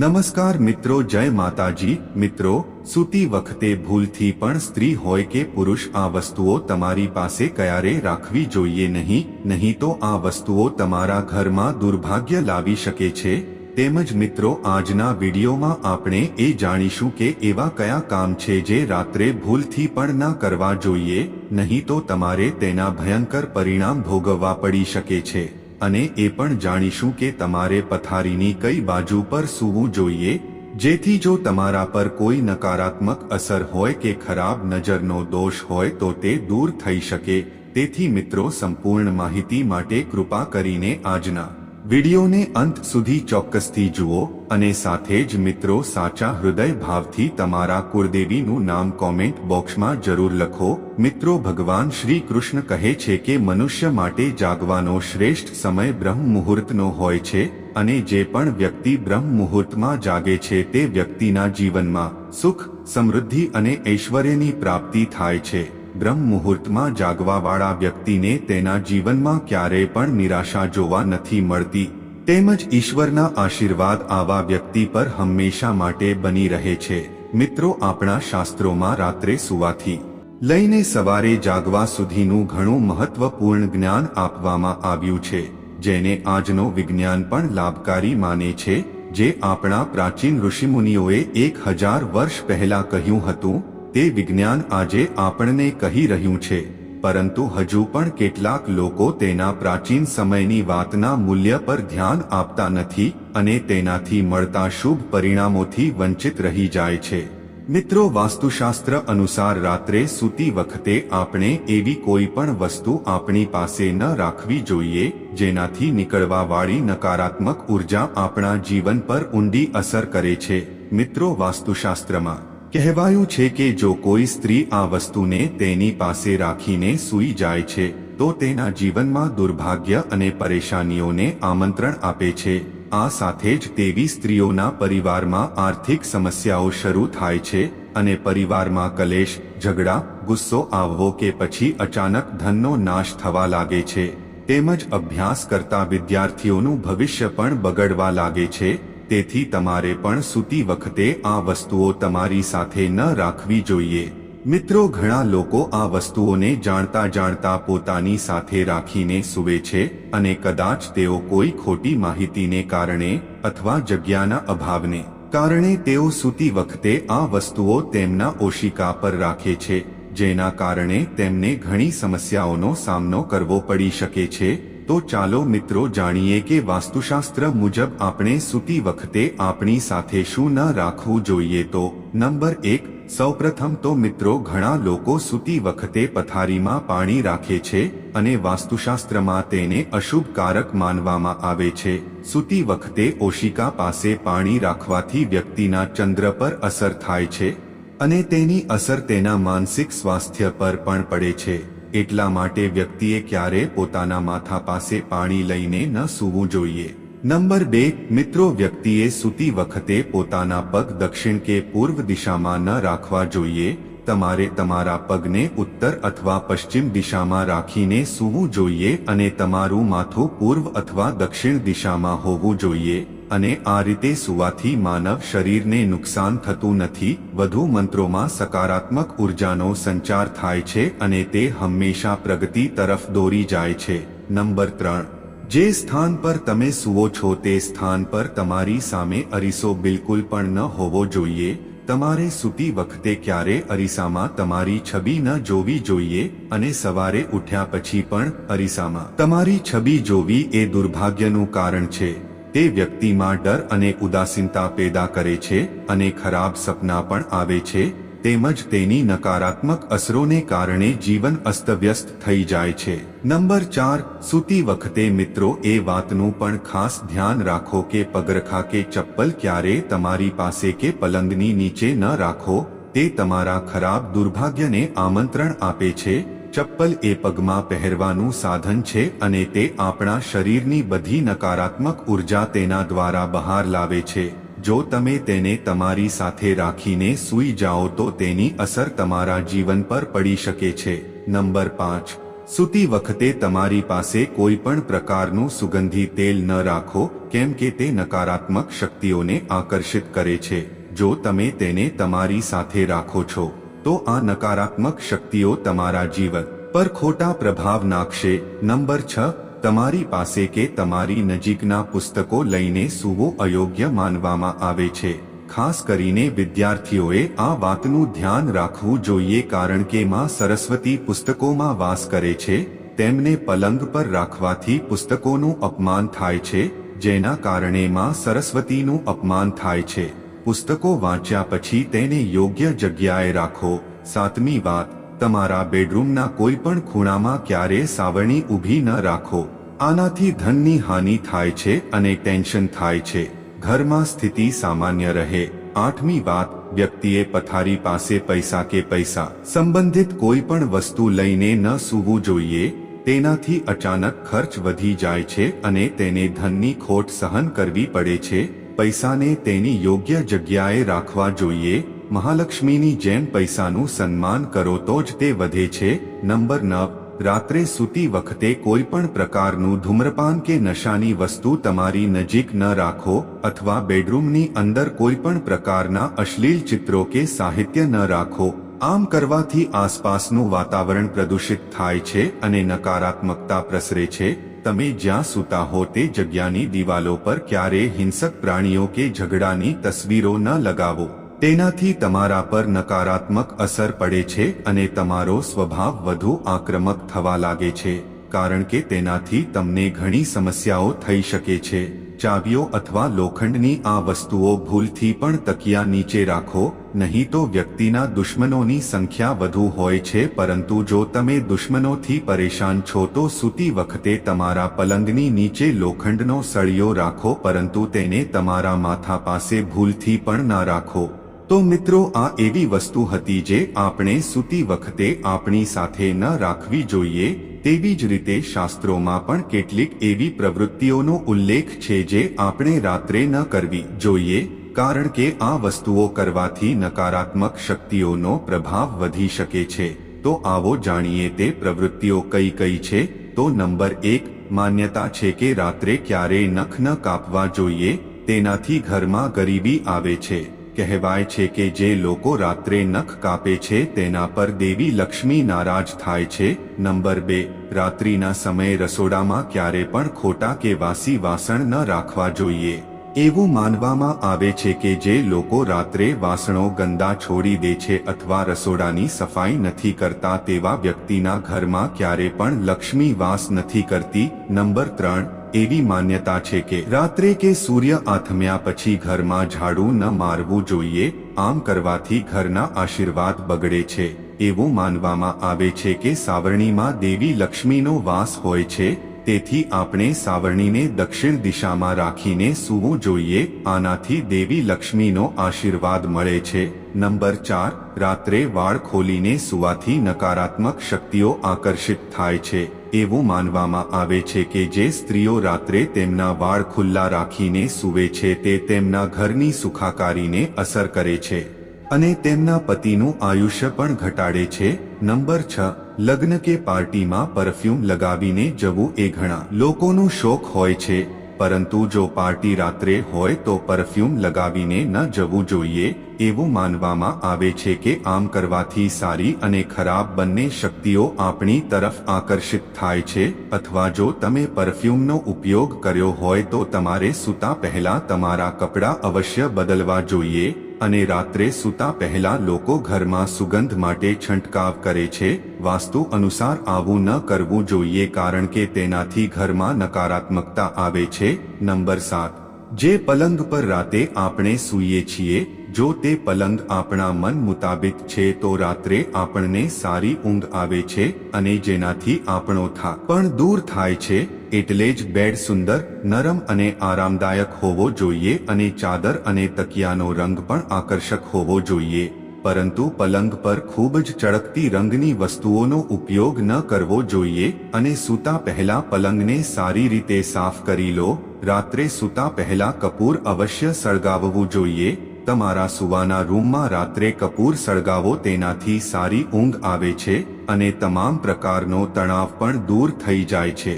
નમસ્કાર મિત્રો, જય માતાજી. મિત્રો, સૂતી વખતે ભૂલથી પણ સ્ત્રી હોય કે પુરુષ, આ વસ્તુઓ તમારી પાસે ક્યારે રાખવી જોઈએ નહીં? નહીં તો આ વસ્તુઓ તમારા ઘરમાં દુર્ભાગ્ય લાવી શકે છે. તેમજ મિત્રો, આજના વિડીયોમાં આપણે એ જાણીશું કે એવા કયા કામ છે જે રાત્રે ભૂલથી પણ ન કરવા જોઈએ. નહીં તો તમારે તેના ભયંકર પરિણામ ભોગવવા પડી શકે છે. અને એ પણ જાણીશું કે તમારે પથારીની કઈ બાજુ પર સૂવું જોઈએ, જેથી જો તમારા પર કોઈ નકારાત્મક અસર હોય કે ખરાબ નજરનો દોષ હોય તો તે દૂર થઈ શકે. તેથી મિત્રો, સંપૂર્ણ માહિતી માટે કૃપા કરીને આજના વિડીયોને અંત સુધી ચોક્કસથી જુઓ અને સાથે જ મિત્રો સાચા હૃદય ભાવથી તમારા કુળદેવીનું નામ કોમેન્ટ બોક્સમાં જરૂર લખો. મિત્રો, ભગવાન શ્રી કૃષ્ણ કહે છે કે મનુષ્ય માટે જાગવાનો શ્રેષ્ઠ સમય બ્રહ્મ મુહૂર્તનો હોય છે અને જે પણ વ્યક્તિ બ્રહ્મ મુહૂર્તમાં જાગે છે તે વ્યક્તિના જીવનમાં સુખ, સમૃદ્ધિ અને ઐશ્વર્યની પ્રાપ્તિ થાય છે. બ્રહ્મ મુહૂર્તમાં જાગવાવાળા વ્યક્તિને તેના જીવનમાં ક્યારેય પણ નિરાશા જોવા નથી મળતી. તેમજ ઈશ્વરના આશીર્વાદ આવા વ્યક્તિ પર હંમેશા માટે બની રહે છે. મિત્રો, આપણા શાસ્ત્રોમાં રાત્રે સુવાથી લઈને સવારે જાગવા સુધીનું ઘણું મહત્વપૂર્ણ જ્ઞાન આપવામાં આવ્યું છે, જેને આજનો વિજ્ઞાન પણ લાભકારી માને છે, જે આપણા પ્રાચીન ઋષિમુનિઓએ એક હજાર વર્ષ પહેલા કહ્યું હતું તે વિજ્ઞાન આજે આપણને કહી રહ્યું છે, પરંતુ હજુ પણ કેટલાક લોકો તેના પ્રાચીન સમયની વાતના મૂલ્ય પર ધ્યાન આપતા નથી અને તેનાથી મળતા શુભ પરિણામોથી વંચિત રહી જાય છે. મિત્રો, વાસ્તુશાસ્ત્ર અનુસાર રાત્રે સૂતી વખતે આપણે એવી કોઈ પણ વસ્તુ આપણી પાસે ન રાખવી જોઈએ, જેનાથી નીકળવા વાળી નકારાત્મક ઊર્જા આપણા જીવન પર ઊંડી અસર કરે છે. મિત્રો, વાસ્તુશાસ્ત્રમાં કહેવાયું છે કે જો કોઈ સ્ત્રી આ વસ્તુને તેની પાસે રાખીને સૂઈ જાય છે, તો તેના જીવનમાં દુર્ભાગ્ય અને પરેશાનીઓને આમંત્રણ આપે છે. આ સાથે જ તેવી સ્ત્રીઓના પરિવારમાં આર્થિક સમસ્યાઓ શરૂ થાય છે અને પરિવારમાં કલેશ, ઝઘડા, ગુસ્સો આવવો કે પછી અચાનક ધનનો નાશ થવા લાગે છે. તેમજ અભ્યાસ કરતા વિદ્યાર્થીઓનું ભવિષ્ય પણ બગડવા લાગે છે. તેથી તમારે પણ સૂતી વખતે આ વસ્તુઓ તમારી સાથે ન રાખવી જોઈએ. મિત્રો, ઘણા લોકો આ વસ્તુઓને જાણતા જાણતા પોતાની સાથે રાખીને સૂવે છે અને કદાચ તેઓ કોઈ ખોટી માહિતીને કારણે અથવા જગ્યાના અભાવને કારણે તેઓ સૂતી વખતે આ વસ્તુઓ તેમના ઓશિકા પર રાખે છે, જેના કારણે તેમને ઘણી સમસ્યાઓનો સામનો કરવો પડી શકે છે તો ચાલો મિત્રો જાણીએ કે વાસ્તુશાસ્ત્ર મુજબ આપણે સૂતી વખતે આપણી સાથે શું ન રાખવું જોઈએ તો, નંબર એક, સૌપ્રથમ તો મિત્રો ઘણા લોકો સૂતી વખતે પથારીમાં પાણી રાખે છે અને વાસ્તુશાસ્ત્રમાં તેને અશુભ કારક માનવામાં આવે છે. સૂતી વખતે ઓશિકા પાસે પાણી રાખવાથી વ્યક્તિના ચંદ્ર પર અસર થાય છે અને તેની અસર તેના માનસિક સ્વાસ્થ્ય પર પણ પડે છે. એટલા માટે વ્યક્તિએ ક્યારે પોતાના માથા પાસે પાણી લઈને ન સૂવું જોઈએ. નંબર બે, મિત્રો વ્યક્તિએ સૂતી વખતે પોતાના પગ દક્ષિણ કે પૂર્વ દિશામાં ન રાખવા જોઈએ. તમારે તમારા પગને ઉત્તર અથવા પશ્ચિમ દિશામાં રાખીને સૂવું જોઈએ અને તમારું માથું પૂર્વ અથવા દક્ષિણ દિશામાં હોવું જોઈએ. અને આ રીતે સુવાથી માનવ શરીરને નુકસાન થતું નથી. વધુ મંત્રોમાં સકારાત્મક ઉર્જાનો સંચાર થાય છે અને તે હંમેશા પ્રગતિ તરફ દોરી જાય છે. નંબર ત્રણ. જે સ્થાન પર તમે સુવો છો તે સ્થાન પર તમારી સામે અરીસો બિલકુલ પણ ન હોવો જોઈએ. તમારે સૂતી વખતે ક્યારે અરીસામાં તમારી છબી ન જોવી જોઈએ અને સવારે ઉઠ્યા પછી પણ અરીસામાં તમારી છબી જોવી એ દુર્ભાગ્યનું કારણ છે. તે વ્યક્તિમાં ડર અને ઉદાસીનતા પેદા કરે છે અને ખરાબ સપના પણ આવે છે, તેમજ તેની નકારાત્મક અસરોને કારણે જીવન અસ્તવ્યસ્ત થઈ જાય છે. નંબર ચાર, સૂતી વખતે મિત્રો, એ વાતનું પણ ખાસ ધ્યાન રાખો કે પગરખા કે ચપ્પલ ક્યારે તમારી પાસે કે પલંગની નીચે ન રાખો, તે તમારા ખરાબ દુર્ભાગ્યને આમંત્રણ આપે છે ચપ્પલ એ પગમાં પહેરવાનું સાધન છે અને તે આપણા શરીરની બધી નકારાત્મક ઊર્જા તેના દ્વારા બહાર લાવે છે. જો તમે તેને તમારી સાથે રાખીને સૂઈ જાઓ તો તેની અસર તમારા જીવન પર પડી શકે છે. નંબર પાંચ. સૂતી વખતે તમારી પાસે કોઈ પણ પ્રકારનું સુગંધી તેલ ન રાખો, કેમ કે તે નકારાત્મક શક્તિઓને આકર્ષિત કરે છે. જો તમે તેને તમારી સાથે રાખો છો તો આ નકારાત્મક શક્તિઓ તમારા જીવન પર ખોટા પ્રભાવ નાખશે. નંબર છ, તમારી પાસે કે તમારી નજીકના પુસ્તકો લઈને સૂવો અયોગ્ય માનવામાં આવે છે. ખાસ કરીને વિદ્યાર્થીઓએ આ વાતનું ધ્યાન રાખવું જોઈએ કારણ કે માં સરસ્વતી પુસ્તકોમાં વાસ કરે છે. તેમને પલંગ પર રાખવાથી પુસ્તકોનું અપમાન થાય છે, જેના કારણે માં સરસ્વતીનું અપમાન થાય છે. પુસ્તકો વાંચ્યા પછી તેને યોગ્ય જગ્યાએ રાખો. સાતમી વાત, તમારા બેડરૂમના કોઈ પણ ખૂણામાં ક્યારે સાવરણી ઊભી ન રાખો. આનાથી ધનની હાનિ થાય છે અને ટેન્શન થાય છે. ઘરમાં સ્થિતિ સામાન્ય રહે. આઠમી વાત, વ્યક્તિએ પથારી પાસે પૈસા કે પૈસા સંબંધિત કોઈ પણ વસ્તુ લઈને ન સૂવું જોઈએ. તેનાથી અચાનક ખર્ચ વધી જાય છે અને તેને ધનની ખોટ સહન કરવી પડે છે. પૈસાને તેની યોગ્ય જગ્યાએ રાખવા જોઈએ. મહાલક્ષ્મીની જેમ પૈસાનું સન્માન કરો તો જ તે વધે છે. નંબર નવ. રાત્રે સૂતી વખતે કોઈ પણ પ્રકારનું ધૂમ્રપાન કે નશાની વસ્તુ તમારી નજીક ન રાખો અથવા બેડરૂમની અંદર કોઈ પણ પ્રકારના અશ્લીલ ચિત્રો કે સાહિત્ય ન રાખો. આમ કરવાથી આસપાસનું વાતાવરણ પ્રદૂષિત થાય છે અને નકારાત્મકતા પ્રસરે છે. તમે જ્યાં સૂતા હો તે જગ્યાની દિવાલો પર ક્યારેય હિંસક પ્રાણીઓ કે ઝઘડાની તસવીરો ન લગાવો. તેનાથી તમારા પર નકારાત્મક અસર પડે છે અને તમારો સ્વભાવ વધુ આક્રમક થવા લાગે છે. કારણ કે તેનાથી તમને ઘણી સમસ્યાઓ થઈ શકે છે. ચાવીઓ અથવા લોખંડની આ વસ્તુઓ ભૂલથી પણ તકિયા નીચે રાખો, નહીં તો વ્યક્તિના દુશ્મનોની સંખ્યા વધુ હોય છે, પરંતુ જો તમે દુશ્મનોથી પરેશાન છો તો સૂતી વખતે તમારા પલંગની નીચે લોખંડનો સળિયો રાખો, પરંતુ તેને તમારા માથા પાસે ભૂલથી પણ ના રાખો. તો મિત્રો, આ એવી વસ્તુ હતી જે આપણે સૂતી વખતે આપણી સાથે ન રાખવી જોઈએ તેવી જ રીતે શાસ્ત્રોમાં પણ કેટલીક એવી પ્રવૃત્તિઓનો ઉલ્લેખ છે જે આપણે રાત્રે ન કરવી જોઈએ, કારણ કે આ વસ્તુઓ કરવાથી નકારાત્મક શક્તિઓનો પ્રભાવ વધી શકે છે. તો આવો જાણીએ તે પ્રવૃત્તિઓ કઈ કઈ છે? તો નંબર એક, માન્યતા છે કે રાત્રે ક્યારેય નખ ન કાપવા જોઈએ, તેનાથી ઘરમાં ગરીબી આવે છે. કહેવાય છે કે જે લોકો રાત્રે નખ કાપે છે તેના પર દેવી લક્ષ્મી નારાજ થાય છે. નંબર બે, રાત્રિના સમયે રસોડામાં ક્યારે પણ ખોટા કે વાસી વાસણ ન રાખવા જોઈએ. એવું માનવામાં આવે છે કે જે લોકો રાત્રે વાસણો ગંદા છોડી દે છે અથવા રસોડાની સફાઈ નથી કરતા તેવા વ્યક્તિના ઘરમાં ક્યારે પણ લક્ષ્મી વાસ નથી કરતી. નંબર ત્રણ, એવી માન્યતા છે કે રાત્રે કે સૂર્ય આથમ્યા પછી ઘરમાં ઝાડુ ન મારવું જોઈએ, આમ કરવાથી ઘરના આશીર્વાદ બગડે છે. એવું માનવામાં આવે છે કે સાવરણીમાં દેવી લક્ષ્મીનો વાસ હોય છે તેથી આપણે સાવરણીને દક્ષિણ દિશામાં રાખીને સૂવું જોઈએ. આનાથી દેવી લક્ષ્મીનો આશીર્વાદ મળે છે. નંબર ચાર, રાત્રે વાળ ખોલીને સુવાથી નકારાત્મક શક્તિઓ આકર્ષિત થાય છે. એવું માનવામાં આવે છે કે જે સ્ત્રીઓ રાત્રે તેમના વાળ ખુલ્લા રાખીને સૂવે છે તે તેમના ઘરની સુખાકારીને અસર કરે છે. અને તેમના પતિનું આયુષ્ય પણ ઘટાડે છે. નંબર છ લગ્ન કે પાર્ટીમાં પરફ્યુમ લગાવીને જવું એ ઘણા લોકોનો શોખ હોય છે. પરંતુ જો પાર્ટી રાત્રે હોય તો પરફ્યુમ લગાવીને ન જવું જોઈએ, એવું માનવામાં આવે છે કે આમ કરવાથી સારી અને ખરાબ બંને શક્તિઓ આપણી તરફ આકર્ષિત થાય છે. અથવા જો તમે પરફ્યુમનો ઉપયોગ કર્યો હોય તો તમારે સૂતા પહેલા તમારા કપડાં અવશ્ય બદલવા જોઈએ. અને રાત્રે સૂતા પહેલા લોકો ઘરમાં સુગંધ માટે છંટકાવ કરે છે, વાસ્તુ અનુસાર આવું ન કરવું જોઈએ કારણ કે તેનાથી ઘરમાં નકારાત્મકતા આવે છે, નંબર સાત. જે પલંગ પર રાતે આપણે સૂઈએ છીએ જો તે પલંગ આપણા મન મુતાબિક છે તો રાત્રે આપણને સારી ઊંઘ આવે છે અને જેનાથી આપણો થાક પણ દૂર થાય છે, એટલે જ બેડ સુંદર, નરમ અને આરામદાયક હોવો જોઈએ અને ચાદર અને તકિયાનો રંગ પણ આકર્ષક હોવો જોઈએ. પરંતુ પલંગ પર ખૂબ જ ચળકતી રંગની વસ્તુઓનો ઉપયોગ ન કરવો જોઈએ અને સૂતા પહેલા પલંગને સારી રીતે સાફ કરી લો. રાત્રે સૂતા પહેલા કપૂર અવશ્ય સળગાવવું જોઈએ. તમારા સુવાના રૂમમાં રાત્રે કપૂર સળગાવો તેનાથી સારી ઊંઘ આવે છે અને તમામ પ્રકારનો તણાવ પણ દૂર થઈ જાય છે.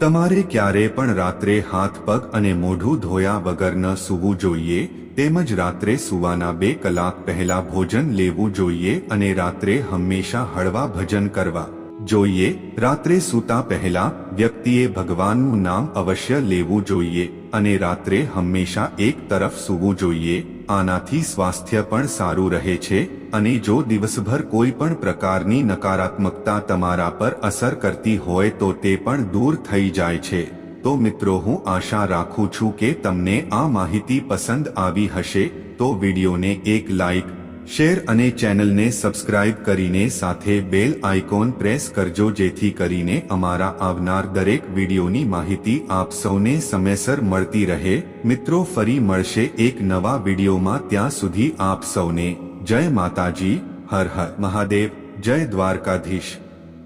તમારે ક્યારે પણ રાત્રે હાથ પગ અને મોઢું ધોયા વગર ન સૂવું જોઈએ, તેમજ રાત્રે સૂવાના બે કલાક પહેલા ભોજન લેવું જોઈએ અને રાત્રે હંમેશા હળવા ભજન કરવા જોઈએ. રાત્રે સૂતા પહેલા વ્યક્તિએ ભગવાનનું નામ અવશ્ય લેવું જોઈએ અને રાત્રે હંમેશા એક તરફ સૂવું જોઈએ. આનાથી સ્વાસ્થ્ય પણ સારું રહે છે અને જો દિવસભર કોઈ પણ પ્રકારની નકારાત્મકતા તમારા પર અસર કરતી હોય તો તે પણ દૂર થઈ જાય છે. તો મિત્રો હું આશા રાખું છું કે તમને આ માહિતી પસંદ આવી હશે. તો વિડીયોને એક લાઈક શેર અને ચેનલને સબસ્ક્રાઇબ કરીને સાથે બેલ આઇકોન પ્રેસ કરજો જેથી કરીને અમારા આવનાર દરેક વિડીયોની માહિતી આપ સૌને સમયસર મળતી રહે. મિત્રો, ફરી મળશે એક નવા વિડીયોમાં. ત્યાં સુધી આપ સૌને જય માતાજી, હર હર મહાદેવ, જય દ્વારકાધીશ.